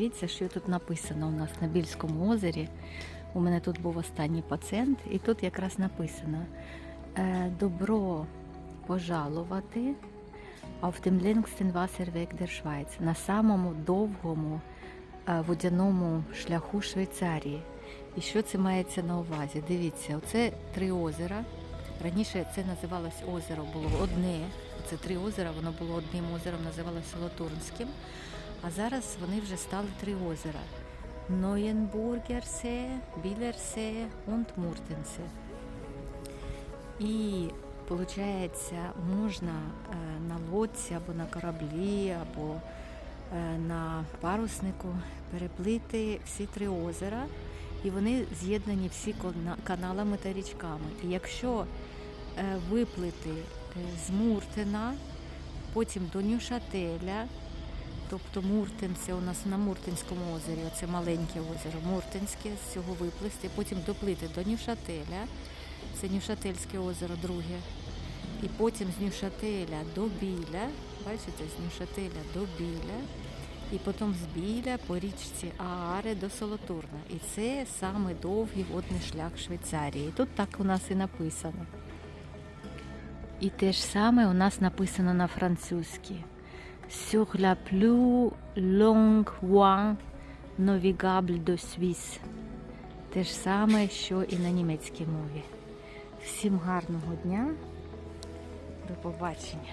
Дивіться, що тут написано у нас на Більському озері. У мене тут був останній пацієнт, і тут якраз написано е, добро пожалувати auf dem längsten Wasserweg der Schweiz, на самому довгому е, водяному шляху Швейцарії. І що це мається на увазі? Дивіться, оце три озера. Раніше це називалось озеро, було одне. Це три озера, воно було одним озером, називалося Лотурнським. А зараз вони вже стали три озера: Ноєнбургерсе, Білерсе і Муртенсе. І виходить, можна е, на лодці або на кораблі, або е, на паруснику переплити всі три озера, і вони з'єднані всі каналами та річками. І якщо е, виплити з Муртина, потім до Нюшателя, тобто Муртин, це у нас на Муртинському озері, це маленьке озеро, Муртинське, з цього виплисти, потім доплити до Нюшателя, це Нюшательське озеро друге. І потім з Нюшателя до Біля, бачите, з Нюшателя до Біля, і потім з Біля по річці Ааре до Солотурна. І це саме довгий водний шлях Швейцарії. Тут так у нас і написано. І те ж саме у нас написано на французькій. Sur la plus longue voie navigable de Suisse. Те ж саме, що і на німецькій мові. Всім гарного дня. До побачення.